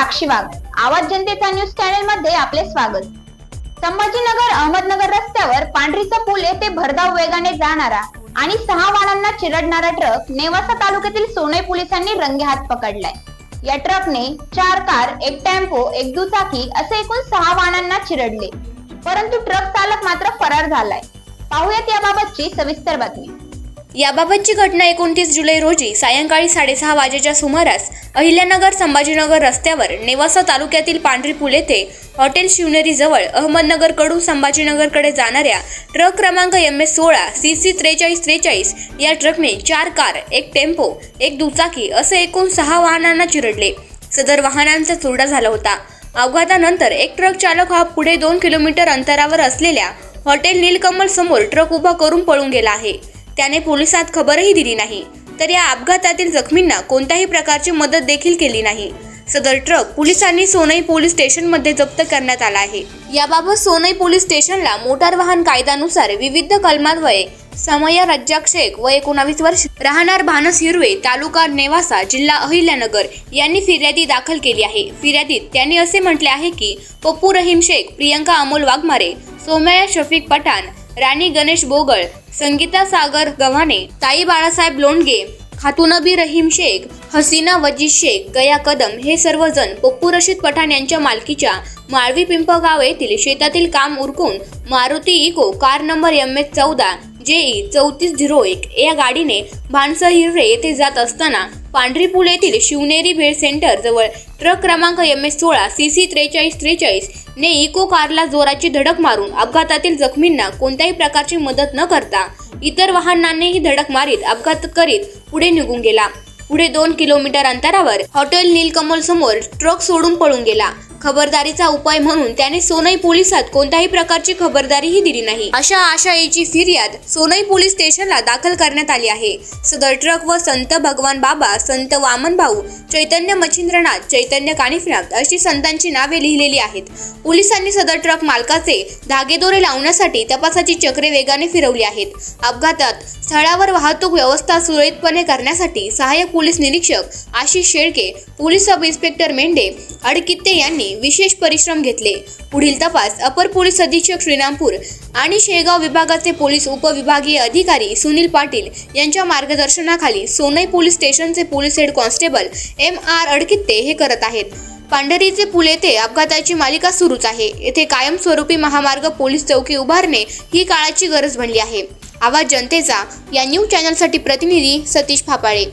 साक्षी वाघ आवाज जनतेचा न्यूज चॅनलमध्ये आपले स्वागत. संभाजीनगर अहमदनगर रस्त्यावर पांढरीचा पूल येथे भरधाव वेगाने जाणारा आणि सहा वाहनांना चिरडणारा ट्रक नेवासा तालुक्यातील सोने पोलिसांनी रंगेहात पकडलाय. या ट्रकने चार कार एक टेम्पो एक दुचाकी असे एकूण सहा वाहनांना चिरडले. परंतु ट्रक चालक मात्र फरार झालाय. पाहुयात याबाबतची सविस्तर बातमी. याबाबतची घटना एकोणतीस जुलै रोजी सायंकाळी साडेसहा वाजेच्या सुमारास अहिल्यानगर संभाजीनगर रस्त्यावर नेवासा तालुक्यातील पांढरी पूल येथे हॉटेल शिवनेरीजवळ अहमदनगरकडून संभाजीनगरकडे जाणाऱ्या ट्रक क्रमांक एम एस सोळा सी सी त्रेचाळीस त्रेचाळीस या ट्रकने चार कार एक टेम्पो एक दुचाकी असे एकूण सहा वाहनांना चिरडले. सदर वाहनांचा चुरडा झाला होता. अपघातानंतर एक ट्रक चालक हा पुढे दोन किलोमीटर अंतरावर असलेल्या हॉटेल नीलकमल समोर ट्रक उभा करून पळून गेला आहे. त्याने पोलिसात खबरही दिली नाही. तर या अपघातातील जखमींना कोणत्याही प्रकारची मदत देखील केली नाही. सदर ट्रक पोलिसांनी सोनई पोलीस स्टेशनमध्ये जप्त करण्यात आला आहे. याबाबत सोनई पोलीस स्टेशनला मोटार वाहन कायद्यानुसार विविध कलमान्वये समया रज्जाक शेख व एकोणावीस वर्ष. राहणार भानस हिरवे तालुका नेवासा जिल्हा अहिल्यानगर यांनी फिर्यादी दाखल केली आहे. फिर्यादीत त्यांनी असे म्हटले आहे की पप्पू रहीम शेख प्रियंका अमोल वाघमारे सोमया शफीक पठाण राणी गणेश बोगळ संगीता सागर गव्हाणे ताई बाळासाहेब लोंडगे खातुनबी रहीम शेख हसीना वजीद शेख गया कदम हे सर्वजण पप्पू रशीद पठाण यांच्या मालकीच्या माळवी पिंपगाव येथील शेतातील काम उरकून Maruti Eeco car number M H चौदा जेई चौतीस झिरो एक या गाडीने भानसर हिरवे येथे जात असताना पांढरी पूल येथील शिवनेरी भेळ सेंटर जवळ ट्रक क्रमांक एम एस सोळा सी सी त्रेचाळीस त्रेचाळीस ने इको कारला जोराची धडक मारून अपघातातील जखमींना कोणत्याही प्रकारची मदत न करता इतर वाहनांनीही धडक मारीत अपघात करीत पुढे निघून गेला. पुढे दोन किलोमीटर अंतरावर हॉटेल नीलकमल समोर ट्रक सोडून पळून गेला. खबरदारीचा उपाय म्हणून त्याने सोनई पोलिसात कोणत्याही प्रकारची खबरदारीही दिली नाही. अशा आशाईची फिर्याद सोनई पोलीस स्टेशनला दाखल करण्यात आली आहे. सदर ट्रक व संत भगवान बाबा संत वामन भाऊ चैतन्य मच्छिंद्रनाथ चैतन्य कानिफनाथ अशी संतांची नावे लिहिलेली आहेत. पोलिसांनी सदर ट्रक मालकाचे धागेदोरे लावण्यासाठी तपासाची चक्रे वेगाने फिरवली आहेत. अपघातात स्थळावर वाहतूक व्यवस्था सुरळीतपणे करण्यासाठी सहाय्यक पोलीस निरीक्षक Ashish Shelke police sub inspector Mendhe Adkitte यांनी यांनी विशेष परिश्रम घेतले. पुढील तपास अपर पोलीस अधीक्षक श्रीरामपूर आणि शेगाव विभागाचे पोलीस उपविभागीय अधिकारी सुनील पाटील यांच्या मार्गदर्शनाखाली सोनई पोलीस स्टेशनचे police head constable M R Adkitte हे करत आहेत. पांढरीचे पूल येथे अपघाताची मालिका सुरूच आहे. येथे कायमस्वरूपी महामार्ग पोलीस चौकी उभारणे ही काळाची गरज बनली आहे. आवाज जनतेचा या न्यूज चॅनलसाठी प्रतिनिधी सतीश फापाळे.